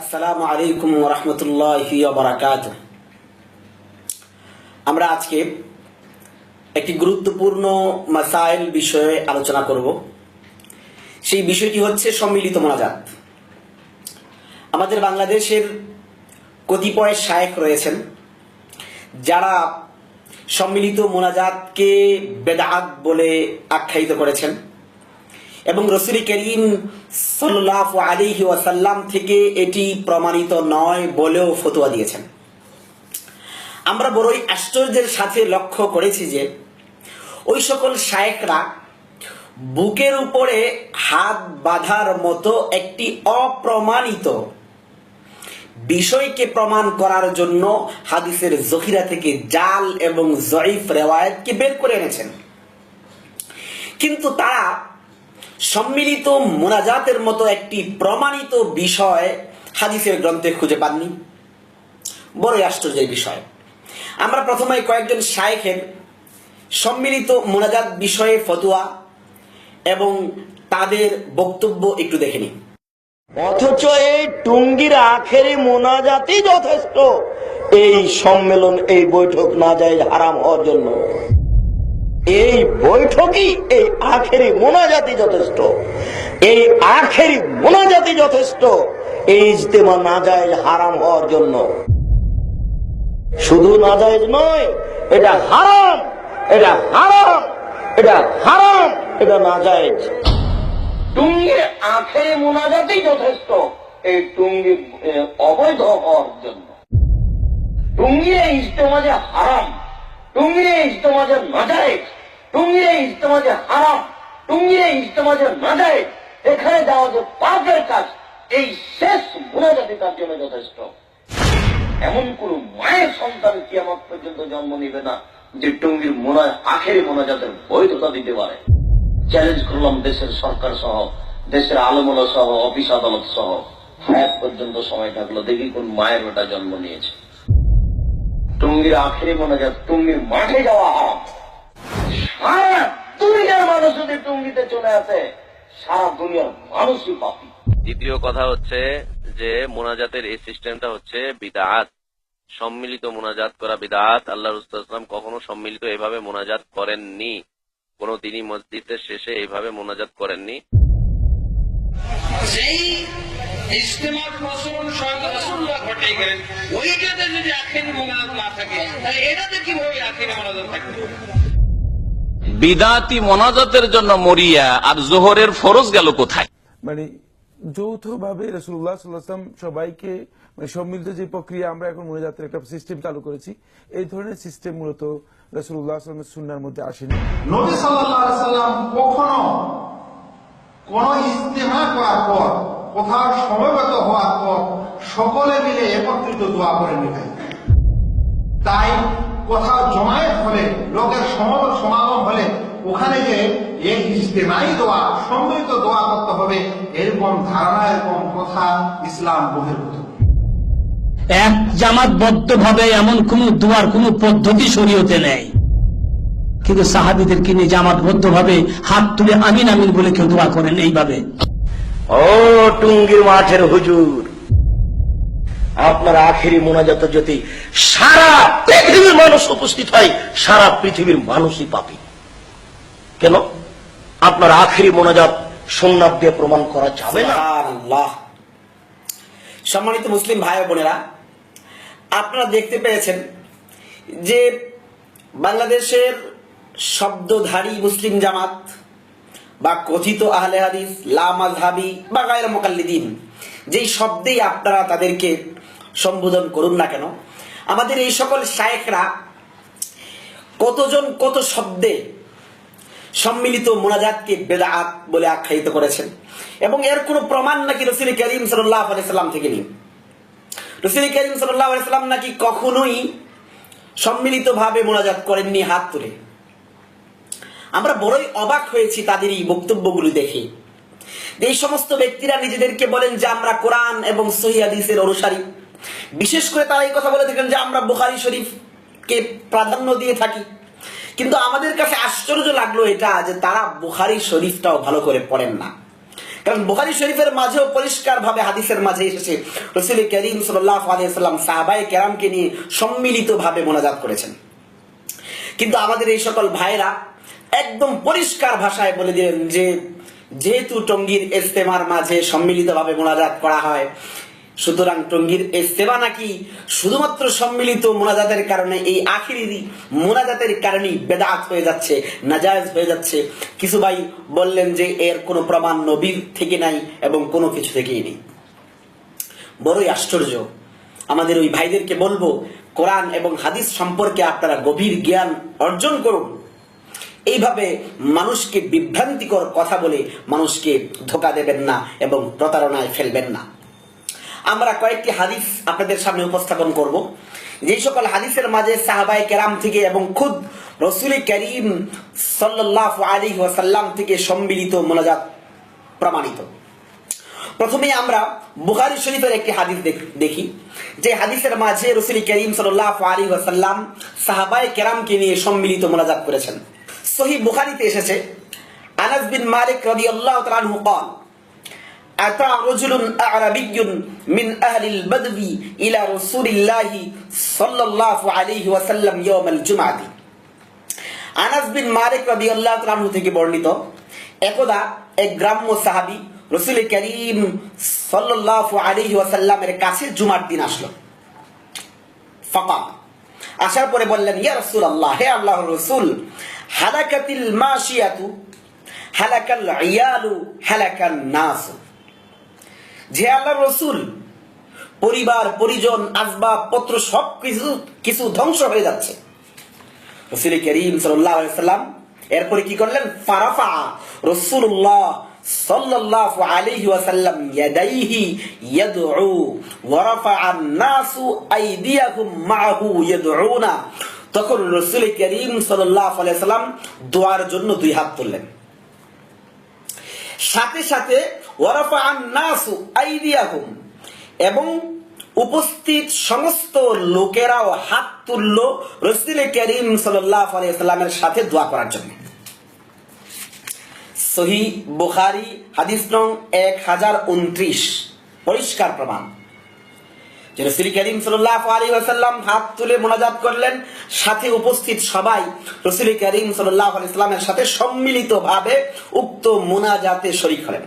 আসসালামু আলাইকুম রহমতুল্লাহি বারাকাত আমরা আজকে একটি গুরুত্বপূর্ণ মাসাইল বিষয়ে আলোচনা করব। সেই বিষয়টি হচ্ছে সম্মিলিত মোনাজাত। আমাদের বাংলাদেশের কতিপয় শায়েখ রয়েছেন, যারা সম্মিলিত মোনাজাতকে বেদাত বলে আখ্যায়িত করেছেন। এবং রসুল করিম সাল্লাহ আলিহি ওয়াসাল্লাম থেকে এটি প্রমাণিত নয় বলেও ফতোয়া দিয়েছেন। আমরা বড়ই আশ্চর্যের সাথে লক্ষ্য করেছি যে, ওই সকল শায়েকরা বুকের উপরে হাত বাঁধার মতো একটি অপ্রমাণিত বিষয়কে প্রমাণ করার জন্য হাদিসের জখিরা থেকে জাল এবং জয়ীফ রেওয়ায়তকে বের করে এনেছেন। কিন্তু তারা সম্মিলিত মোনাজাতের মতো একটি প্রমাণিত বিষয় হাদিসের গ্রন্থে খুঁজে পাননি। বড়ই আশ্চর্যের বিষয়। আমরা প্রথমে কয়েকজন শায়েখের সম্মিলিত মোনাজাত বিষয়ে ফতোয়া এবং তাদের বক্তব্য একটু দেখে নিই। অথচ এই টুঙ্গির আখেরি মোনাজাতই যথেষ্ট। এই সম্মেলন, এই বৈঠক না যায় হারাম হওয়ার জন্য। এই বৈঠকই এই আখেরি মোনাজাতি যথেষ্ট। এই আখেরি মোনাজাতি যথেষ্ট এই ইজতেমা না যায় হারাম হওয়ার জন্য। শুধু না যায় নয়, এটা হারাম এটা হারাম এটা হারাম, এটা না যায় টুঙ্গির আখেরি মোনাজাতই যথেষ্ট এই টুঙ্গি অবৈধ হওয়ার জন্য। টুঙ্গিরে ইজতেমাজে হারাম টুঙ্গিরে ইজতেমাজে নাজায়েজ টুঙ্গিরে ইজতেমাজে হারাম টুঙ্গিরে ইজতেমাজে নাজায়েজ এখানে যাওয়া যে পাপের কাজ, এই শেষ মোনাজাতি তার জন্য যথেষ্ট। এমন কোন মায়ের সন্তান কিয়ামত পর্যন্ত জন্ম নিবে না, যে টুঙ্গির মোনা আখেরি মোনাজাতের বৈধতা দিতে পারে। চ্যালেঞ্জ করলাম দেশের সরকার সহ, দেশের আলমলা সহ, অফিস আদালত সহ। হায়াত পর্যন্ত সময় থাকল, দেখি কোন মায়ের ওটা জন্ম নিয়েছে। টুঙ্গির আখেরি মোনাজাত টুঙ্গির মাঠে যাওয়া হারাম সারা দুনিয়ার মানুষ যদি টুঙ্গিতে চলে আসে সারা দুনিয়ার মানুষই পাপি দ্বিতীয় কথা হচ্ছে যে মোনাজাতের এই সিস্টেমটা হচ্ছে বিদাত। সম্মিলিত মোনাজাত করা বিদাত। আল্লাহ রুস্তাম কখনো সম্মিলিত এভাবে মোনাজাত করেননি। কোন দিনই মসজিদের শেষে এইভাবে মোনাজাত করেননি। ঘটে গেলেন ওইটাতে যদি আখেরি মোনাজাত না থাকে তাহলে এটাতে কীভাবে আখেরি মোনাজাত থাকবে? বিদাতি মনাজাতের জন্য মরিয়া আর জোহরের ফরজ গেল কোথায়? মানে যৌথভাবে রসুল্লাহ সাল্লাহাম সবাইকে মানে সম্মিলিত যে প্রক্রিয়া আমরা এখন মনে যাত্রার একটা সিস্টেম চালু করেছি এই ধরনের সিস্টেম মূলত রসুল্লাহ আসলামের সুন্নার মধ্যে আসেনি। নবী সাল্লাল্লাহু সাল্লাম কখনো কোন ইস্তেমা করার পর কোথাও সমবেত হওয়ার পর সকলে মিলে একত্রিত দোয়া করেন ভাই তাই কোথাও জমায়েত হলে, লোকের সমাগম হলে, ওখানে যে এই ইস্তেমাই দোয়া, সম্মিলিত দোয়া করতে হবে, এরকম ধারণা, এরকম কথা ইসলাম বহির্ভূত এক জামাতবদ্ধ ভাবে এমন কোন দোয়ার কোন পদ্ধতি শরীয়তে নেই। কিন্তু সাহাবিদের কিনে জামাতবদ্ধ ভাবে হাত তুলে আমিন আমিন বলে কেউ দোয়া করেন এইভাবে? ও টুঙ্গির মাঠের হুজুর, আপনার আখেরি মোনাজাত যদি সারা পৃথিবীর মানুষ উপস্থিত হয়, সারা পৃথিবীর মানুষই পাপি। কেন? আপনার আখেরি মোনাজাত সোমনাথ দিয়ে প্রমাণ করা যাবে না। সম্মানিত মুসলিম ভাই বোনেরা, আপনারা দেখতে পেয়েছেন যে বাংলাদেশের শব্দধারী মুসলিম জামাত বা কথিত আহলে হাদিস লামাজহাবি বা গায়ের মোকাল্লিদিন, যেই শব্দেই আপনারা তাদেরকে সম্বোধন করুন না কেন, আমাদের এই সকল শায়েখরা কতজন কত শব্দে সম্মিলিত মোনাজাতকে বেদাত বলে আখ্যায়িত করেছেন? এবং এর কোনো প্রমাণ নাকি রসুল করিম সাল্লাহ আলাইসাল্লাম থেকে নেই? রসুল করিম সাল্লাহ আলাইসাল্লাম নাকি কখনোই সম্মিলিতভাবে মোনাজাত করেননি হাত তুলে। আমরা বড়ই অবাক হয়েছি তাদের এই বক্তব্যগুলি দেখে। এই সমস্ত ব্যক্তিরা নিজেদেরকে বলেন যে আমরা কোরআন এবং সহি হাদিসের অনুসারী। বিশেষ করে তারা এই কথা বলে থাকেন যে আমরা বুখারি শরীফকে প্রাধান্য দিয়ে থাকি। কিন্তু আমাদের কাছে আশ্চর্য লাগল এটা যে তারা বুখারি শরীফটাও ভালো করে পড়েন না। কারণ বুখারি শরীফের মাঝেও পরিষ্কার ভাবে হাদিসের মাঝে এসেছে, রসুল করিম সাল্লাহ আলিয়াল্লাম সাহাবাই কেরামকে নিয়ে সম্মিলিত ভাবে মোনাজাত করেছেন। কিন্তু আমাদের এই সকল ভাইরা একদম পরিষ্কার ভাষায় বলে দিলেন যে, যেহেতু টঙ্গীর ইস্তেমার মাঝে সম্মিলিতভাবে মোনাজাত করা হয়, সুতরাং টঙ্গীর ইস্তেমা নাকি শুধুমাত্র সম্মিলিত মোনাজাতের কারণে, এই আখিরি মোনাজাতের কারণেই বেদাত হয়ে যাচ্ছে, নাজায়জ হয়ে যাচ্ছে। কিছু ভাই বললেন যে, এর কোনো প্রমাণ নবীর থেকে নাই এবং কোনো কিছু থেকেই নেই। বড়ই আশ্চর্য। আমাদের ওই ভাইদেরকে বলব, কোরআন এবং হাদিস সম্পর্কে আপনারা গভীর জ্ঞান অর্জন করুন। এইভাবে মানুষকে বিভ্রান্তিকর কথা বলে মানুষকে ধোকা দেবেন না এবং প্রতারণায় ফেলবেন না। আমরা কয়েকটি হাদিস আপনাদের সামনে উপস্থাপন করব। যে সকল হাদিসের মাঝে সাহাবাই কেরাম থেকে এবং খুদ রসুল করিম সাল্লাহ আলী ওয়াসাল্লাম থেকে সম্মিলিত মোনাজাত প্রমাণিত। প্রথমে আমরা বুখারি শরীফের একটি হাদিস দেখ- যে হাদিসের মাঝে রসুল করিম সাল্লাহ আলী ওয়াসাল্লাম সাহাবাই কেরামকে নিয়ে সম্মিলিত মোনাজাত করেছেন। সহি বুখারিতে এসেছে আনাস বিন মালিক রাদিয়াল্লাহু তাআলা আনহু قال أتى رجل أعربي من أهل البدو إلى رسول الله صلى الله عليه وسلم يوم الجمعة আনাস বিন মালিক রাদিয়াল্লাহু তাআলা আনহু থেকে বর্ণিত একদা এক গ্রাম্য সাহাবী রসুল করিম সাল্লাল্লাহু আলাইহি ওয়াসাল্লামের কাছে জুমার দিন আসলো ফাকাম আসার পরে বললেন ইয়া রাসূলুল্লাহ হে আল্লাহর রাসূল হালাকাতিল মাশিয়াতু, হালাকাল ইয়ালু, হালাকান নাস। যে আল্লাহর রসুল, পরিবার, পরিজন, আসবাব, পত্র সব কিছু কিছু ধ্বংস হয়ে যাচ্ছে। রসুল করিম সাল্লাম এরপরে কি করলেন? ফারাফা রসুল্লাহ সাল্লাল্লাহু আলাইহি ওয়াসাল্লাম ইয়াদাইহি ইয়াদউ ওয়া রাফা'a আন-নাসু আইদিয়াহুম মা'হু ইয়াদউনা। তখন রসুল করিম সাল্লাম দোয়ার জন্য দুই হাত তুললেন। সাথে সাথে এবং উপস্থিত সমস্ত লোকেরাও হাত তুলল রসুল করিম সাল্লামের সাথে দোয়া করার জন্য। সহি বুখারি হাদিস নং এক হাজার উনত্রিশ, পরিষ্কার প্রমাণ। যে করিম আলাইহি ওয়াসাল্লাম হাত তুলে মোনাজাত করলেন। সাথে উপস্থিত সবাই রসুল করিম সাল্লাল্লাহু আলাইহি সাল্লামের সাথে উক্ত মোনাজাতে শরীক হলেন।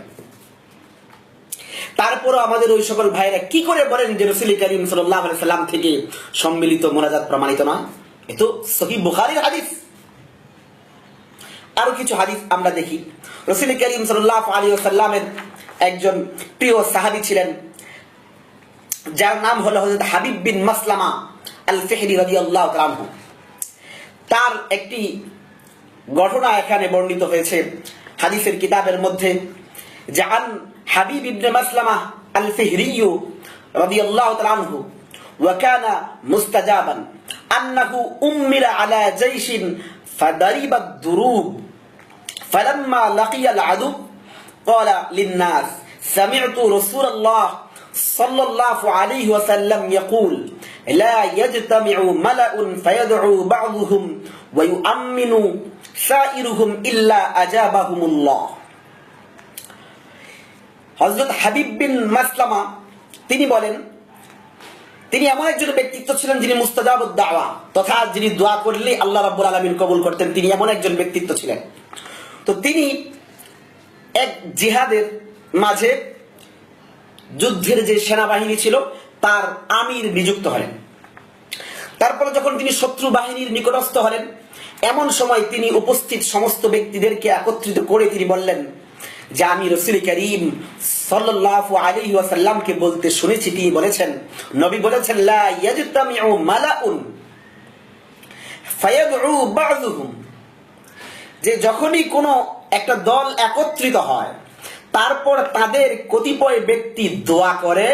তারপরও আমাদের ওই সকল ভাইরা কি করে বলেন যে রসুল করিম আলাইহি সাল্লাম থেকে সম্মিলিত মোনাজাত প্রমাণিত নয়? এ তো সহি বুখারীর হাদিস। আরও কিছু হাদিস আমরা দেখি। রসুল করিম আলাইহি ওয়াসাল্লামের একজন প্রিয় সাহাবী ছিলেন। যার নাম হলো হযরত হাবিব বিন মাসলামা আল ফিহরি রাদিয়াল্লাহু তাআলা আনহু তার একটি ঘটনা এখানে বর্ণিত হয়েছে হাদিসের কিতাবের মধ্যে জান হাবিব ইবনে মাসলামা আল ফিহরি রাদিয়াল্লাহু তাআলা আনহু وكان مستجابا أنه أمر على جيش فضرب الدروب فلما لقي العدو قال للناس سمعت رسول الله صلى الله عليه وسلم يقول لا يجتمع ملأ فيدعو بعضهم ويؤمن سائرهم إلا أجابهم الله হজরত হাবিব বিন মাসলামা তিনি বলেন তিনি এমন একজন ব্যক্তিত্ব ছিলেন যিনি মুস্তাজাব দাওয়া তথা যিনি দোয়া করলে আল্লাহ রাব্বুল আলামিন কবুল করতেন তিনি এমন একজন ব্যক্তিত্ব ছিলেন তো তিনি এক জিহাদের মাঝে যুদ্ধের যে সেনাবাহিনী ছিল, তার আমির নিযুক্ত হলেন। তারপরে যখন তিনি শত্রু বাহিনীর নিকটস্থ হলেন, এমন সময় তিনি উপস্থিত সমস্ত ব্যক্তিদেরকে একত্রিত করে তিনি বললেন, যে আমি রসুল করিম সাল্লাল্লাহু আলাইহি ওয়াসাল্লামকে বলতে শুনেছি, তিনি বলেছেন, নবী বলেছেন যে যখনই কোনো একটা দল একত্রিত হয় তারপর তাদের কতিপয় ব্যক্তি দোয়া করে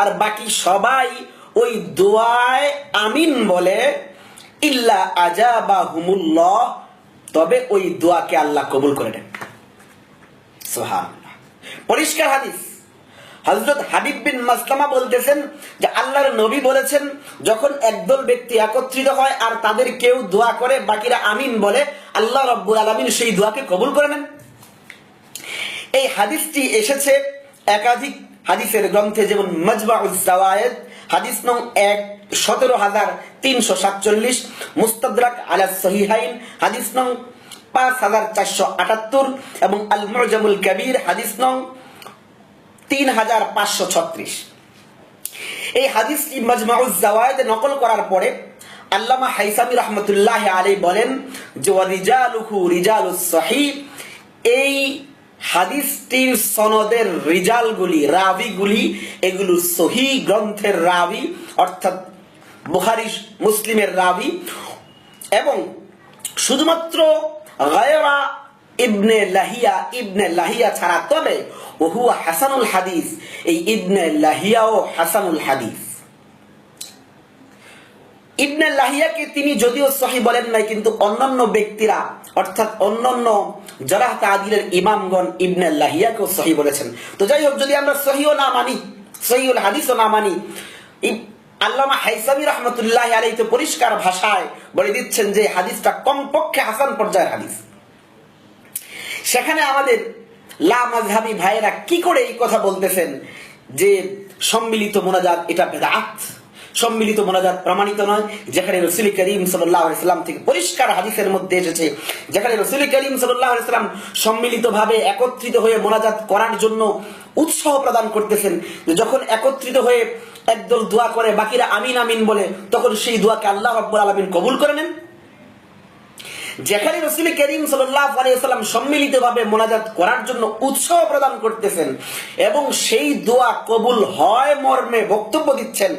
আর বাকি সবাই ওই দোয়ায় আমিন বলে, ইল্লা আজা বা হুমুল্ল তবে ওই দোয়াকে আল্লাহ কবুল করে নেন। সোহা পরিষ্কার হাদিস। হজরত হাবিব বিন মাসলামা বলতেছেন যে, আল্লাহর নবী বলেছেন, যখন একদল ব্যক্তি একত্রিত হয় আর তাদের কেউ দোয়া করে, বাকিরা আমিন বলে, আল্লাহ রব্বুল আলমিন সেই দোয়াকে কবুল করে নেন। এই হাদিসটি এসেছে একাধিক হাদিসের গ্রন্থে, যেমন জাওয়ায়েদ, হাদিস নং এক, সতেরো হাজার তিনশো সাতচল্লিশ, মুস্তাদরাক আলা সহিহাইন, হাদিস নং পাঁচ হাজার চারশো আটাত্তর এবং আল মুজামুল কবির, হাদিস নং তিন হাজার পাঁচশো ছত্রিশ। এই হাদিসটি মজমাউজ জাওয়ায়েদে নকল করার পরে আল্লামা হাইসামি রহমতুল্লাহ আলী বলেন যে রিজালুহু রিজালুস সহি এই হাদিসটির সনদের রিজালগুলি, রাবিগুলি, এগুলো সহি গ্রন্থের রাবি, অর্থাৎ বুখারি, মুসলিমের রাবি এবং শুধুমাত্র গায়রা ইবনে লাহিয়া ইবনে লাহিয়া ছাড়া তবে ওহু হাসানুল হাদিস। এই ইবনে লাহিয়াও হাসানুল হাদিস। ইবনে লাহিয়াকে তিনি যদিও সহি বলেন নাই, কিন্তু অন্যান্য ব্যক্তিরা, অর্থাৎ অন্যান্য জরাহ তাদিলের ইমামগণ ইবনে লাহিয়াকেও সহি বলেছেন। তো যাই হোক, যদি আমরা সহিও না মানি, সহিউল হাদিসও না মানি আল্লামা হাইসামি রহমতুল্লাহ আলাই তো পরিষ্কার ভাষায় বলে দিচ্ছেন যে হাদিসটা কমপক্ষে হাসান পর্যায়ের হাদিস। সেখানে আমাদের লা ভাইয়েরা কি করে এই কথা বলতেছেন যে সম্মিলিত মোনাজাত এটা বেদাত? সম্মিলিত মোনাজাত প্রমাণিত নয়। যেখানে রসুল করিম সাল্লাহ ইসলাম থেকে পরিষ্কার হাদিসের মধ্যে এসেছে, যেখানে রসুল করিম সাল্লাহ ইসলাম সম্মিলিতভাবে একত্রিত হয়ে মোনাজাত করার জন্য উৎসাহ প্রদান করতেছেন। যখন একত্রিত হয়ে একদল দোয়া করে, বাকিরা আমিন আমিন বলে, তখন সেই দোয়াকে আল্লাহ রব্বুল আলমিন কবুল করে নেন। যেখানে রসুল করিম সাল্লাম সম্মিলিত ভাবে মোনাজাত করার জন্য উৎসাহ প্রদান করতেছেন এবং সেই দোয়া কবুল হয় মর্মে বক্তব্য দিচ্ছেন,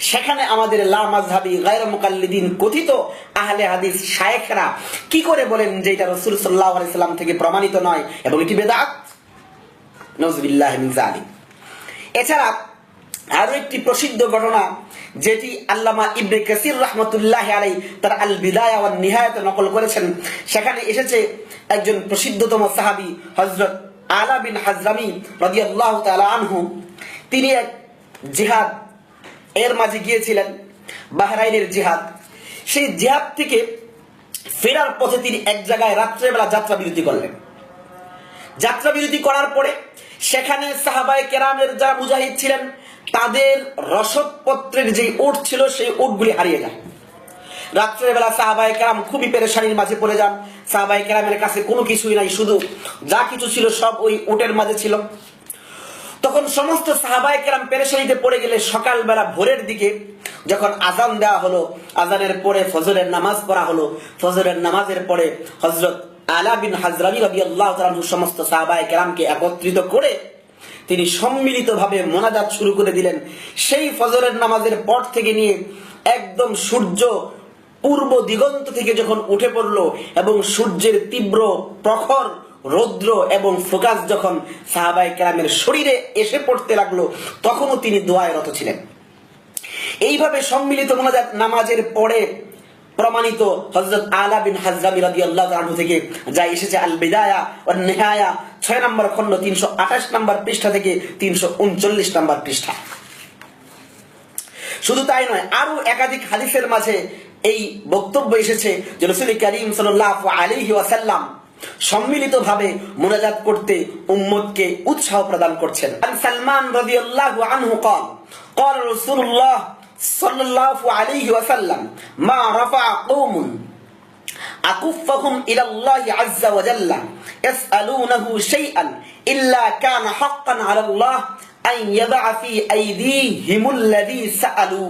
সেখানে আমাদের লা মাজহাবি গায়র মুকাল্লিদিন কথিত আহলে হাদিস শায়েখরা কি করে বলেন যে এটা রসুল সাল্লাহ থেকে প্রমাণিত নয় এবং এটি বেদাত? নজবিল্লাহ এছাড়া আরও একটি প্রসিদ্ধ ঘটনা যেটি আল্লামা ইবনে কাসির রহমতুল্লাহ আলাই তার আল বিদায় নিহায়াতে নকল করেছেন। সেখানে এসেছে একজন প্রসিদ্ধতম সাহাবী হজরত আলা বিন হাজরামি রাদিয়াল্লাহু তাআলা আনহু। তিনি এক জিহাদ এর মাঝে গিয়েছিলেন, বাহরাইনের জিহাদ। সেই জিহাদ থেকে ফেরার পথে তিনি এক জায়গায় রাত্রেবেলা যাত্রা বিরতি করলেন। যাত্রা বিরতি করার পরে সেখানে সাহাবায় কেরামের যারা মুজাহিদ ছিলেন তাদের রসদপত্রের যে উট ছিল, সেই উটগুলি হারিয়ে যায়। রাত্রের বেলা সাহাবাই কেরাম খুবই পেরেশানির মাঝে পড়ে যান। সাহাবাই কেরামের কাছে কোনো কিছুই নাই, শুধু যা কিছু ছিল সব ওই উটের মাঝে ছিল। তখন সমস্ত সাহাবাই কেরাম পেরেশানিতে পড়ে গেলে সকালবেলা ভোরের দিকে যখন আজান দেওয়া হলো আজানের পরে ফজরের নামাজ পড়া হলো, ফজরের নামাজের পরে হজরত আলা বিন হাজরামি রবি আল্লাহ সমস্ত সাহাবাই কেরামকে একত্রিত করে তিনি সম্মিলিতভাবে মোনাজাত শুরু করে দিলেন। সেই ফজরের নামাজের পর থেকে নিয়ে একদম সূর্য পূর্ব দিগন্ত থেকে যখন উঠে পড়ল এবং সূর্যের তীব্র প্রখর, রৌদ্র এবং ফোকাস যখন সাহাবাই কেরামের শরীরে এসে পড়তে লাগল, তখনও তিনি দোয়ায় রত ছিলেন। এইভাবে সম্মিলিত মোনাজাত নামাজের পরে প্রমাণিত হজরত আলা বিন হাজরামি রাদি আল্লাহ থেকে যা এসেছে আল বিদায়া ও নেহায়া ছয় নম্বর খণ্ড তিনশো আঠাশ নম্বর পৃষ্ঠা থেকে তিনশো উনচল্লিশ নম্বর পৃষ্ঠা শুধু তাই নয় আরো একাধিক হাদিসের মাঝে এই বক্তব্য এসেছে যে রসুল করিম সাল্লাহ আলিহি ওয়াসাল্লাম সম্মিলিতভাবে মোনাজাত করতে উম্মতকে উৎসাহ প্রদান করছেন আন সালমান রাদিয়াল্লাহু আনহু قال قال رسول الله صلى الله عليه وسلم ما رفع قوم আকুফাহুম ইলাল্লাহি ওয়া জাল্লা শাইআন ইল্লা কানা হাক্কান আলাল্লাহ আন ফি সাআলু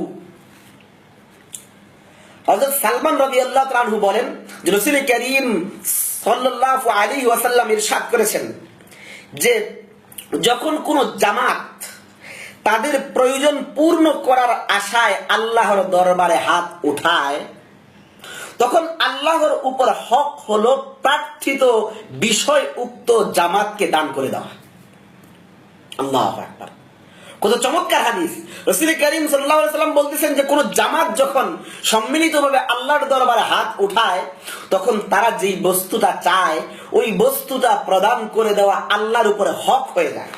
হযরত সালমান রাদিয়াল্লাহু তাআলা আনহু বলেন যে রাসূল সাল্লাল্লাহু আলাইহি ওয়াসাল্লাম ইরশাদ করেছেন যে যখন কোন জামাত তাদের প্রয়োজন পূর্ণ করার আশায় আল্লাহর দরবারে হাত উঠায় তখন আল্লাহর উপর হক হলো প্রার্থিত বিষয় উক্ত জামাতকে দান করে দেওয়া। আল্লাহ আকবার। কত চমৎকার হাদিস। রসুল করিম সাল্লাম বলতেছেন যে, কোন জামাত যখন সম্মিলিতভাবে আল্লাহর দরবারে হাত উঠায়, তখন তারা যেই বস্তুটা চায়, ওই বস্তুটা প্রদান করে দেওয়া আল্লাহর উপরে হক হয়ে যায়।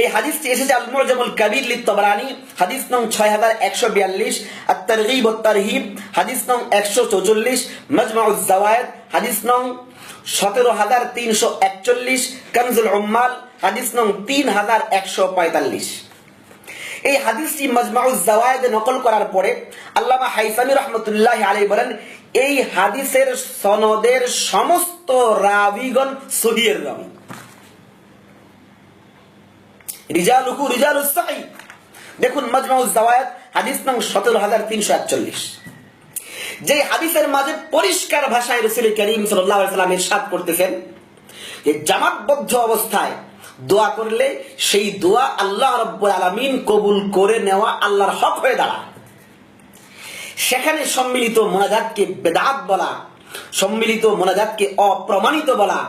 এই হাদিসটি এসেছে আল মুজামুল কাবির লিত তবরানি হাদিস নং ছয় হাজার একশো বিয়াল্লিশ আর তারগিব ও তারহিব হাদিস নং একশো চৌচল্লিশ, মজমাউজ জাওয়ায়েদ, হাদিস নং সতেরো হাজার তিনশো একচল্লিশ কানজুল উম্মাল, হাদিস নং তিন হাজার একশো পঁয়তাল্লিশ। এই হাদিসটি মজমাউজ জাওয়ায়েদে নকল করার পরে আল্লামা হাইসামি রহমতুল্লাহ আলী বলেন, এই হাদিসের সনদের সমস্ত রাবিগণ সহিয়ের রাবি। রিজালুহু রিজালুস সাহি দেখুন মজমাউজ জাওয়ায়েদ হাদিস নং সতেরো হাজার তিনশো একচল্লিশ। যে হাদিসের মাঝে পরিষ্কার ভাষায় রসুল করিম সাল্লাহ সাল্লাম ইরশাদ করতেছেন যে জামাতবদ্ধ অবস্থায় দোয়া করলে সেই দোয়া আল্লাহ রব্বুল আলমিন কবুল করে নেওয়া আল্লাহর হক হয়ে দাঁড়ায়। সেখানে সম্মিলিত মোনাজাতকে বেদাত বলা, সম্মিলিত মোনাজাতকে অপ্রমাণিত বলা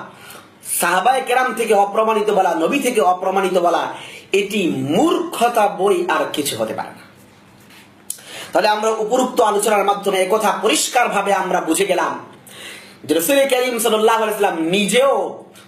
সাহাবায় কেরাম থেকে অপ্রমাণিত বলা, নবী থেকে অপ্রমাণিত বলা, এটি মূর্খতা বই আর কিছু হতে পারে না। তাহলে আমরা উপরুক্ত আলোচনার মাধ্যমে একথা পরিষ্কারভাবে আমরা বুঝে গেলাম। রসুল করিম সাল্লাম নিজেও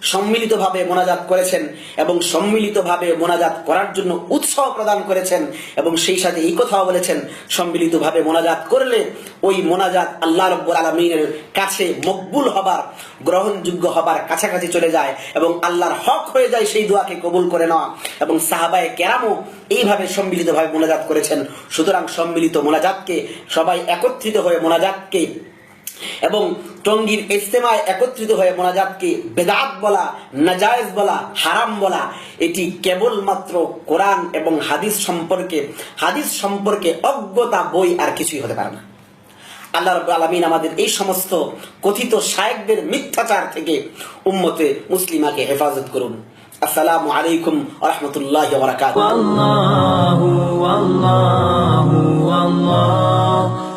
সম্মিলিতভাবে মোনাজাত করেছেন এবং সম্মিলিতভাবে মোনাজাত করার জন্য উৎসাহ প্রদান করেছেন এবং সেই সাথে এই কথাও বলেছেন, সম্মিলিতভাবে মোনাজাত করলে ওই মোনাজাত আল্লাহ রব্বুল আলমিনের কাছে মকবুল হবার, গ্রহণযোগ্য হবার কাছাকাছি চলে যায় এবং আল্লাহর হক হয়ে যায় সেই দোয়াকে কবুল করে নেওয়া এবং সাহাবায় কেরামও এইভাবে সম্মিলিতভাবে মোনাজাত করেছেন। সুতরাং সম্মিলিত মোনাজাতকে সবাই একত্রিত হয়ে মোনাজাতকে এবং টঙ্গীর ইস্তেমায় একত্রিত হয়ে মোনাজাতকে বেদাত বলা, নাজায়েজ বলা, হারাম বলা, এটি কেবলমাত্র কোরআন এবং হাদিস সম্পর্কে হাদিস সম্পর্কে অজ্ঞতা বই আর কিছুই হতে পারে না। আল্লাহ রব আলমিন আমাদের এই সমস্ত কথিত শায়েকদের মিথ্যাচার থেকে উম্মতে মুসলিমাকে হেফাজত করুন। আসসালামু আলাইকুম রহমতুল্লাহ বারাকাত